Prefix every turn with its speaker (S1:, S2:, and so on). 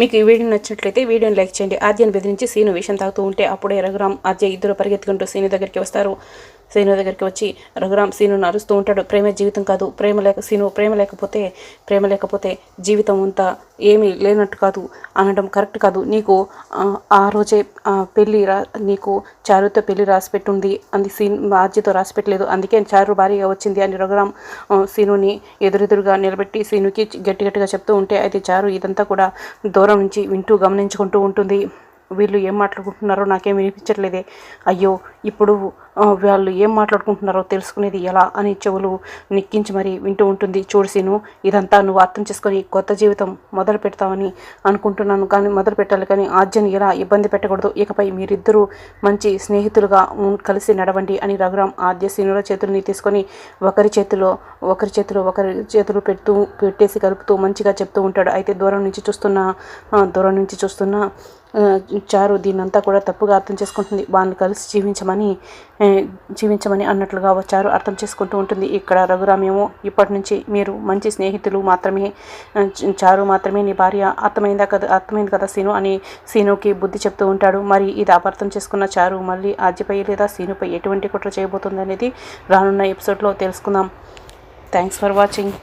S1: మీకు ఈ వీడియో నచ్చినట్లయితే వీడియోని లైక్ చేయండి. ఆద్యను బెదిరించి సీను విషయం తాగుతూ ఉంటే అప్పుడే రఘురామ్ ఆద్య ఇద్దరు పరిగెత్తుకుంటూ సీను దగ్గరికి వస్తారు. సీను దగ్గరికి వచ్చి రఘురామ్ సీనును అరుస్తూ ఉంటాడు. ప్రేమ జీవితం కాదు. ప్రేమ లేక సీను ప్రేమ లేకపోతే ప్రేమ లేకపోతే జీవితం అంతా ఏమీ లేనట్టు కాదు. అనడం కరెక్ట్ కాదు. నీకు ఆ, రోజే పెళ్ళి రా నీకు చారుతో పెళ్ళి రాసి పెట్టుంది. అంది సీన్ ఆద్యతో రాసి పెట్టలేదు. అందుకే చారు భారీగా వచ్చింది అని రఘురామ్ సీనుని ఎదురెదురుగా నిలబెట్టి సీనుకి గట్టి గట్టిగా చెప్తూ ఉంటే అయితే చారు ఇదంతా కూడా దూరం నుంచి వింటూ గమనించుకుంటూ ఉంటుంది. వీళ్ళు ఏం మాట్లాడుకుంటున్నారో నాకేం వినిపించట్లేదే. అయ్యో ఇప్పుడు వాళ్ళు ఏం మాట్లాడుకుంటున్నారో తెలుసుకునేది ఎలా అని చెవులు నిక్కించి మరీ వింటూ ఉంటుంది. చూడసీను ఇదంతా నువ్వు అర్థం చేసుకొని కొత్త జీవితం మొదలు పెడతావని అనుకుంటున్నాను కానీ మొదలు పెట్టాలి కానీ ఆద్యను ఎలా ఇబ్బంది పెట్టకూడదు. ఇకపై మీరిద్దరూ మంచి స్నేహితులుగా కలిసి నడవండి అని రఘురామ్ ఆద్య సీనుల చేతుల్ని తీసుకొని ఒకరి చేతిలో ఒకరి చేతిలో ఒకరి చేతులు పెడుతూ పెట్టేసి కలుపుతూ మంచిగా చెప్తూ ఉంటాడు. అయితే దూరం నుంచి చూస్తున్న దూరం నుంచి చూస్తున్న చారు దీన్నంతా కూడా తప్పుగా అర్థం చేసుకుంటుంది. వాళ్ళని కలిసి జీవించమని జీవించమని అన్నట్లుగా చారు అర్థం చేసుకుంటూ ఉంటుంది. ఇక్కడ రఘురామేమో ఇప్పటి నుంచి మీరు మంచి స్నేహితులు మాత్రమే చారు మాత్రమే నీ భార్య. అర్థమైందా కదా అర్థమైంది కదా సీను అని సీనుకి బుద్ధి చెప్తూ ఉంటాడు. మరి ఇది అపార్థం చేసుకున్న చారు మళ్ళీ ఆద్యపై లేదా సీనుపై ఎటువంటి కుట్ర చేయబోతుంది అనేది రానున్న ఎపిసోడ్లో తెలుసుకుందాం. Thanks for watching.